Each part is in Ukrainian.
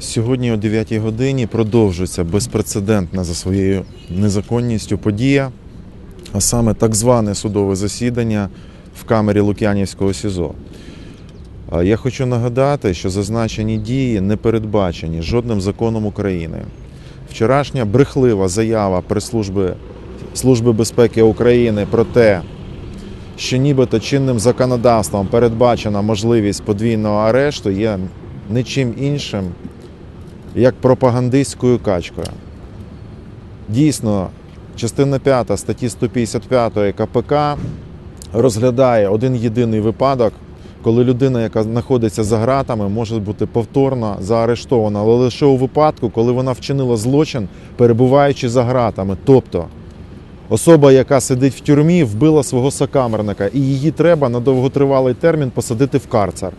Сьогодні о 9 годині продовжується безпрецедентна за своєю незаконністю подія, а саме так зване судове засідання в камері Лук'янівського СІЗО. Я хочу нагадати, що зазначені дії не передбачені жодним законом України. Вчорашня брехлива заява прес-служби Служби безпеки України про те, що нібито чинним законодавством передбачена можливість подвійного арешту, є нічим іншим, як пропагандистською качкою. Дійсно, частина 5 статті 155 КПК розглядає один єдиний випадок, коли людина, яка знаходиться за ґратами, може бути повторно заарештована, але лише у випадку, коли вона вчинила злочин, перебуваючи за ґратами. Тобто особа, яка сидить в тюрмі, вбила свого сокамерника, і її треба на довготривалий термін посадити в карцер.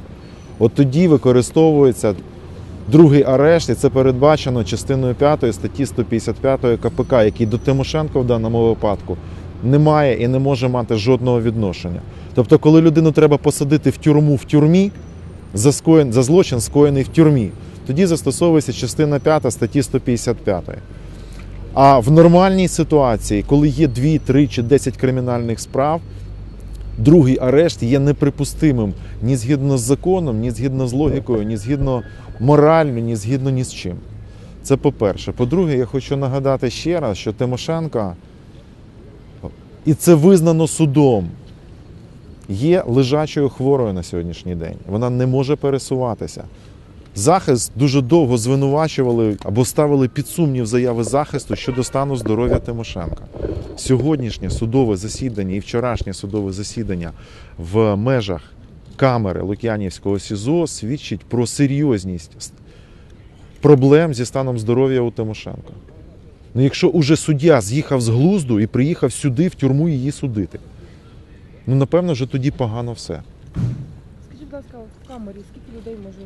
От тоді використовується другий арешт, і це передбачено частиною 5 статті 155 КПК, який до Тимошенко в даному випадку не має і не може мати жодного відношення. Тобто, коли людину треба посадити в тюрму в тюрмі за, скоєн, за злочин, скоєний в тюрмі, тоді застосовується частина 5 статті 155. А в нормальній ситуації, коли є 2, 3 чи 10 кримінальних справ, другий арешт є неприпустимим ні згідно з законом, ні згідно з логікою, ні згідно морально, ні згідно ні з чим. Це по-перше. По-друге, я хочу нагадати ще раз, що Тимошенка, і це визнано судом, є лежачою хворою на сьогоднішній день. Вона не може пересуватися. Захист дуже довго звинувачували або ставили під сумнів заяви захисту щодо стану здоров'я Тимошенка. Сьогоднішнє судове засідання і вчорашнє судове засідання в межах камери Лук'янівського СІЗО свідчить про серйозність проблем зі станом здоров'я у Тимошенка. Ну, якщо уже суддя з'їхав з глузду і приїхав сюди, в тюрму її судити, ну напевно, вже тоді погано все. Ласка, в камері скільки людей може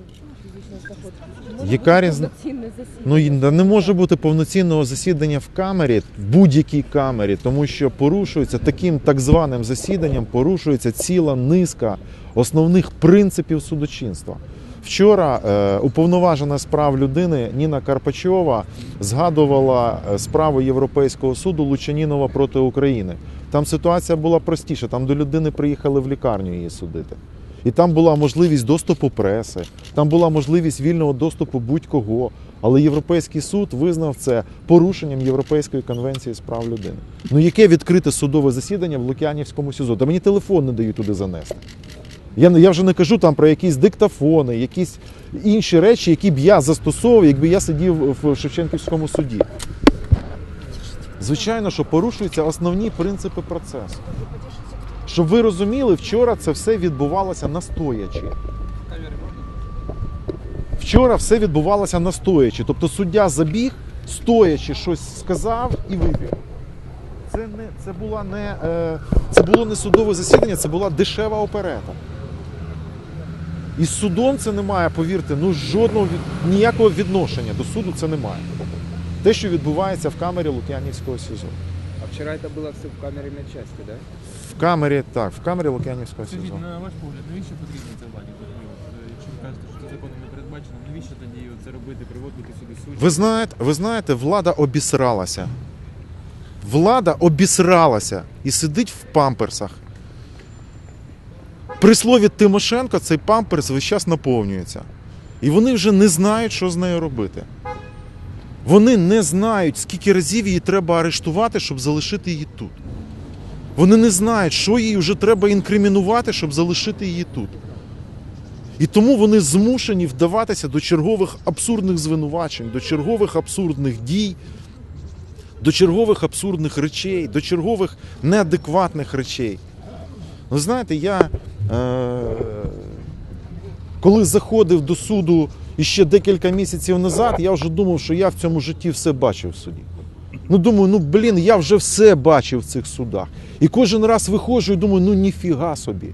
фізично знаходитися? Яка повноцінне засідання? Ну і да не може бути повноцінного засідання в камері, в будь-якій камері, тому що порушується таким так званим засіданням, порушується ціла низка основних принципів судочинства. Вчора е, уповноважена з прав людини Ніна Карпачова згадувала е, справу Європейського суду Лучанінова проти України. Там ситуація була простіша. Там до людини приїхали в лікарню її судити. І там була можливість доступу преси, там була можливість вільного доступу будь-кого. Але Європейський суд визнав це порушенням Європейської конвенції з прав людини. Ну яке відкрите судове засідання в Лук'янівському СІЗО? Та мені телефон не дають туди занести. Я, я вже не кажу там про якісь диктофони, якісь інші речі, які б я застосовував, якби я сидів в Шевченківському суді. Звичайно, що порушуються основні принципи процесу. Щоб ви розуміли, вчора це все відбувалося настоячи. Вчора все відбувалося настоячи. Тобто суддя забіг, стоячи щось сказав і вибіг. Це не це була не е, це було не судове засідання, це була дешева оперета. І з судом це немає, повірте, ну жодного ніякого відношення до суду це немає. Те, що відбувається в камері Лук'янівського СІЗО. Вчера это было все в камерной части, да? В камері, так, в камері Лук'янівського СІЗО. Скажіть, на ваш погляд, навіщо потрібно це владі? е, Якщо ви кажете, що це законом не передбачено, навіщо тоді це робити, приводити сюди судді? Ви знаєте, ви знаєте, влада обісралася. Влада обісралася і сидить в памперсах. При слові Тимошенко цей памперс весь час наповнюється. І вони вже не знають, що з нею робити. Вони не знають, скільки разів її треба арештувати, щоб залишити її тут. Вони не знають, що їй вже треба інкримінувати, щоб залишити її тут. І тому вони змушені вдаватися до чергових абсурдних звинувачень, до чергових абсурдних дій, до чергових абсурдних речей, до чергових неадекватних речей. Ви знаєте, я е- коли заходив до суду іще декілька місяців назад, я вже думав, що я в цьому житті все бачив в суді. Ну, думаю, ну блін, я вже все бачив в цих судах. І кожен раз виходжу і думаю, ну ніфіга собі.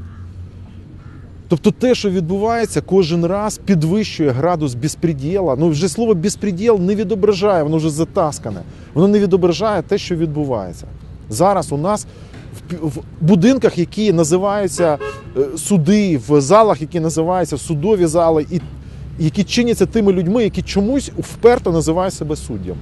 Тобто те, що відбувається, кожен раз підвищує градус безпреділа. Ну вже слово безпреділ не відображає, воно вже затаскане. Воно не відображає те, що відбувається. Зараз у нас в, в будинках, які називаються е, суди, в залах, які називаються судові зали, і які чиняться тими людьми, які чомусь вперто називають себе суддями.